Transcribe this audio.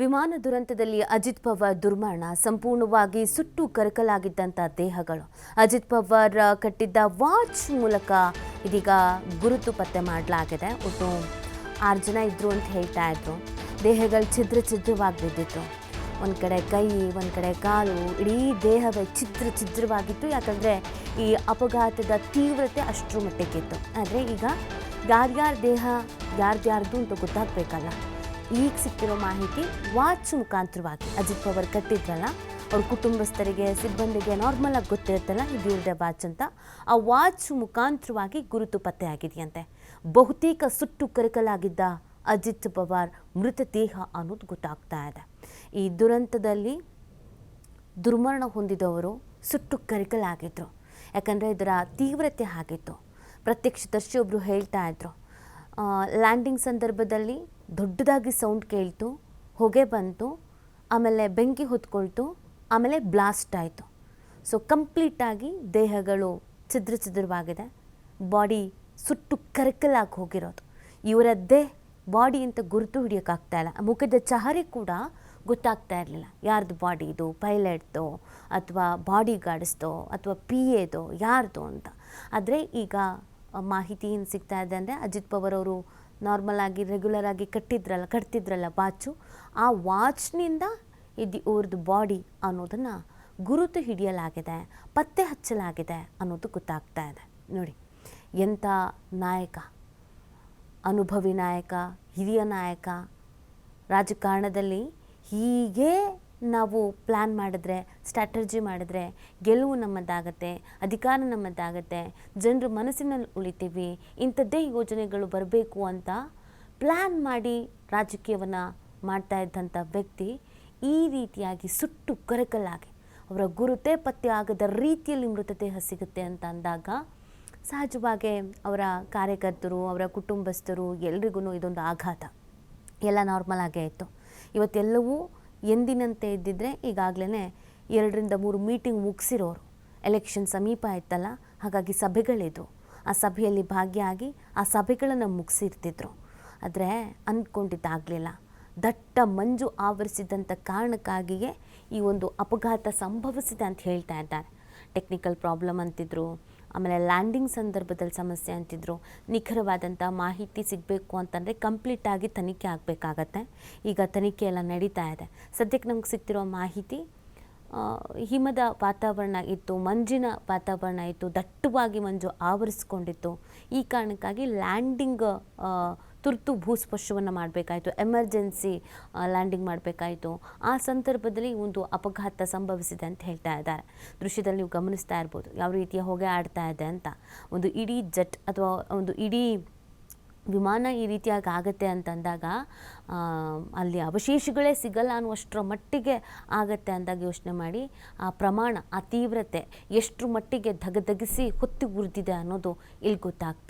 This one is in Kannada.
ವಿಮಾನ ದುರಂತದಲ್ಲಿ ಅಜಿತ್ ಪವಾರ್ ದುರ್ಮರಣ, ಸಂಪೂರ್ಣವಾಗಿ ಸುಟ್ಟು ಕರಕಲಾಗಿದ್ದಂಥ ದೇಹಗಳು. ಅಜಿತ್ ಪವಾರ್ ಕಟ್ಟಿದ್ದ ವಾಚ್ ಮೂಲಕ ಇದೀಗ ಗುರುತು ಪತ್ತೆ ಮಾಡಲಾಗಿದೆ. ಒಟ್ಟು ಆರು ಜನ ಇದ್ರು ಅಂತ ಹೇಳ್ತಾ ಇದ್ರು. ದೇಹಗಳು ಛಿದ್ರ ಛಿದ್ರವಾಗಿ ಬಿದ್ದಿತ್ತು. ಒಂದು ಕಡೆ ಕೈ, ಒಂದು ಕಡೆ ಕಾಲು, ಇಡೀ ದೇಹವೇ ಛಿದ್ರ ಛಿದ್ರವಾಗಿತ್ತು. ಯಾಕಂದರೆ ಈ ಅಪಘಾತದ ತೀವ್ರತೆ ಅಷ್ಟರ ಮಟ್ಟಕ್ಕಿತ್ತು ಆದರೆ ಈಗ ಯಾರ್ಯಾರ ದೇಹ, ಯಾರ್ದ್ಯಾರ್ದು ಅಂತ ಗೊತ್ತಾಗಬೇಕಲ್ಲ. ಈಗ ಸಿಕ್ಕಿರೋ ಮಾಹಿತಿ ವಾಚ್ ಮುಖಾಂತರವಾಗಿ. ಅಜಿತ್ ಪವರ್ ಕಟ್ಟಿದ್ರಲ್ಲ, ಅವ್ರ ಕುಟುಂಬಸ್ಥರಿಗೆ, ಸಿಬ್ಬಂದಿಗೆ ನಾರ್ಮಲ್ ಆಗಿ ಗೊತ್ತಿರುತ್ತಲ್ಲ, ಇದು ಇವ್ರದೇ ವಾಚ್ ಅಂತ. ಆ ವಾಚ್ ಮುಖಾಂತರವಾಗಿ ಗುರುತು ಪತ್ತೆ ಆಗಿದೆಯಂತೆ. ಬಹುತೇಕ ಸುಟ್ಟು ಕರಕಲಾಗಿದ್ದ ಅಜಿತ್ ಪವಾರ್ ಮೃತದೇಹ ಅನ್ನೋದು ಗೊತ್ತಾಗ್ತಾ ಇದೆ. ಈ ದುರಂತದಲ್ಲಿ ದುರ್ಮರಣ ಹೊಂದಿದವರು ಸುಟ್ಟು ಕರಕಲಾಗಿದ್ದರು ಯಾಕಂದರೆ ಇದರ ತೀವ್ರತೆ ಆಗಿತ್ತು. ಪ್ರತ್ಯಕ್ಷದರ್ಶಿಯೊಬ್ಬರು ಹೇಳ್ತಾ ಇದ್ರು ಲ್ಯಾಂಡಿಂಗ್ ಸಂದರ್ಭದಲ್ಲಿ ದೊಡ್ಡದಾಗಿ ಸೌಂಡ್ ಕೇಳ್ತು, ಹೊಗೆ ಬಂತು, ಆಮೇಲೆ ಬೆಂಕಿ ಹೊತ್ಕೊಳ್ತು, ಆಮೇಲೆ ಬ್ಲಾಸ್ಟ್ ಆಯಿತು. ಸೊ ಕಂಪ್ಲೀಟಾಗಿ ದೇಹಗಳು ಚಿದ್ರ ಚಿದ್ರವಾಗಿದೆ. ಬಾಡಿ ಸುಟ್ಟು ಕರಕಲಾಗಿ ಹೋಗಿರೋದು. ಇವರದ್ದೇ ಬಾಡಿ ಅಂತ ಗುರುತು ಹಿಡಿಯೋಕ್ಕಾಗ್ತಾ ಇಲ್ಲ. ಮುಖದ ಚಹರಿ ಕೂಡ ಗೊತ್ತಾಗ್ತಾ ಇರಲಿಲ್ಲ. ಯಾರ್ದು ಬಾಡಿ ಇದು? ಪೈಲಟ್ದು ಅಥವಾ ಬಾಡಿ ಗಾರ್ಡ್ಸ್ದೋ ಅಥವಾ ಪಿ ಎದೋ ಯಾರ್ದು ಅಂತ. ಆದರೆ ಈಗ ಮಾಹಿತಿ ಏನು ಸಿಗ್ತಾ ಇದೆ ಅಂದರೆ ಅಜಿತ್ ಪವರ್ ಅವರು ನಾರ್ಮಲ್ ಆಗಿ ರೆಗ್ಯುಲರ್ ಆಗಿ ಕಟ್ಟಿದ್ರಲ್ಲ, ಕಟ್ತಿದ್ರಲ್ಲ ವಾಚು ಆ ವಾಚ್ನಿಂದ ಇದು ಇವ್ರದ್ದು ಬಾಡಿ ಅನ್ನೋದನ್ನು ಗುರುತು ಹಿಡಿಯಲಾಗಿದೆ, ಪತ್ತೆ ಹಚ್ಚಲಾಗಿದೆ ಅನ್ನೋದು ಗೊತ್ತಾಗ್ತಾ ಇದೆ. ನೋಡಿ ಎಂಥ ನಾಯಕ, ಅನುಭವಿ ನಾಯಕ, ಹಿರಿಯ ನಾಯಕ, ರಾಜಕಾರಣದಲ್ಲಿ ಹೀಗೆ ನಾವು ಪ್ಲ್ಯಾನ್ ಮಾಡಿದ್ರೆ ಸ್ಟ್ರಾಟಜಿ ಮಾಡಿದ್ರೆ ಗೆಲುವು ನಮ್ಮದಾಗತ್ತೆ, ಅಧಿಕಾರ ನಮ್ಮದಾಗತ್ತೆ, ಜನರ ಮನಸ್ಸಿನಲ್ಲಿ ಉಳಿತೀವಿ, ಇಂಥದ್ದೇ ಯೋಜನೆಗಳು ಬರಬೇಕು ಅಂತ ಪ್ಲ್ಯಾನ್ ಮಾಡಿ ರಾಜಕೀಯವನ್ನು ಮಾಡ್ತಾ ಇದ್ದಂಥ ವ್ಯಕ್ತಿ ಈ ರೀತಿಯಾಗಿ ಸುಟ್ಟು ಕರಕಲಾಗಿ ಅವರ ಗುರುತೇ ಪತ್ತೆ ಆಗದ ರೀತಿಯಲ್ಲಿ ಮೃತದೇಹ ಸಿಗುತ್ತೆ ಅಂತ ಅಂದಾಗ ಸಹಜವಾಗಿ ಅವರ ಕಾರ್ಯಕರ್ತರು, ಅವರ ಕುಟುಂಬಸ್ಥರು ಎಲ್ರಿಗೂ ಇದೊಂದು ಆಘಾತ. ಎಲ್ಲ ನಾರ್ಮಲ್ ಆಗೇ ಇತ್ತು. ಇವತ್ತೆಲ್ಲವೂ ಎಂದಿನಂತೆ ಇದ್ದಿದ್ರೆ ಈಗಾಗಲೇ ಎರಡರಿಂದ ಮೂರು ಮೀಟಿಂಗ್ ಮುಗಿಸಿರೋರು. ಎಲೆಕ್ಷನ್ ಸಮೀಪ ಆಯ್ತಲ್ಲ, ಹಾಗಾಗಿ ಸಭೆಗಳಿದ್ವು. ಆ ಸಭೆಯಲ್ಲಿ ಭಾಗಿಯಾಗಿ ಆ ಸಭೆಗಳನ್ನು ಮುಗಿಸಿರ್ತಿದ್ರು. ಆದರೆ ಅಂದ್ಕೊಂಡಿದ್ದಾಗಲಿಲ್ಲ. ದಟ್ಟ ಮಂಜು ಆವರಿಸಿದಂಥ ಕಾರಣಕ್ಕಾಗಿಯೇ ಈ ಒಂದು ಅಪಘಾತ ಸಂಭವಿಸಿದೆ ಅಂತ ಹೇಳ್ತಾ ಇದ್ದಾರೆ. ಟೆಕ್ನಿಕಲ್ ಪ್ರಾಬ್ಲಮ್ ಅಂತಿದ್ರು ಆಮೇಲೆ ಲ್ಯಾಂಡಿಂಗ್ ಸಂದರ್ಭದಲ್ಲಿ ಸಮಸ್ಯೆ ಅಂತಿದ್ರು ನಿಖರವಾದಂಥ ಮಾಹಿತಿ ಸಿಗಬೇಕು ಅಂತಂದರೆ ಕಂಪ್ಲೀಟಾಗಿ ತನಿಖೆ ಆಗಬೇಕಾಗತ್ತೆ. ಈಗ ತನಿಖೆ ಎಲ್ಲ ನಡೀತಾ ಇದೆ. ಸದ್ಯಕ್ಕೆ ನಮ್ಗೆ ಸಿಗ್ತಿರೋ ಮಾಹಿತಿ ಹಿಮದ ವಾತಾವರಣ ಇತ್ತು, ಮಂಜಿನ ವಾತಾವರಣ ಇತ್ತು, ದಟ್ಟವಾಗಿ ಮಂಜು ಆವರಿಸ್ಕೊಂಡಿತ್ತು. ಈ ಕಾರಣಕ್ಕಾಗಿ ಲ್ಯಾಂಡಿಂಗ್ ತುರ್ತು ಭೂಸ್ಪರ್ಶವನ್ನು ಮಾಡಬೇಕಾಯಿತು, ಎಮರ್ಜೆನ್ಸಿ ಲ್ಯಾಂಡಿಂಗ್ ಮಾಡಬೇಕಾಯಿತು. ಆ ಸಂದರ್ಭದಲ್ಲಿ ಒಂದು ಅಪಘಾತ ಸಂಭವಿಸಿದೆ ಅಂತ ಹೇಳ್ತಾ ಇದ್ದಾರೆ. ದೃಶ್ಯದಲ್ಲಿ ನೀವು ಗಮನಿಸ್ತಾ ಇರ್ಬೋದು, ಯಾವ ರೀತಿಯ ಹೊಗೆ ಆಡ್ತಾ ಇದೆ ಅಂತ. ಒಂದು ಇಡೀ ಜಟ್ ಅಥವಾ ಒಂದು ಇಡೀ ವಿಮಾನ ಈ ರೀತಿಯಾಗಿ ಆಗತ್ತೆ ಅಂತಂದಾಗ ಅಲ್ಲಿ ಅವಶೇಷಗಳೇ ಸಿಗಲ್ಲ ಅನ್ನುವಷ್ಟರ ಮಟ್ಟಿಗೆ ಆಗತ್ತೆ ಅಂದಾಗ ಯೋಚನೆ ಮಾಡಿ, ಆ ಪ್ರಮಾಣ, ಆ ತೀವ್ರತೆ, ಎಷ್ಟರ ಮಟ್ಟಿಗೆ ಧಗಧಗಿಸಿ ಹೊತ್ತಿ ಉರಿದಿದೆ ಅನ್ನೋದು ಇಲ್ಲಿ ಗೊತ್ತಾಗ್ತಾ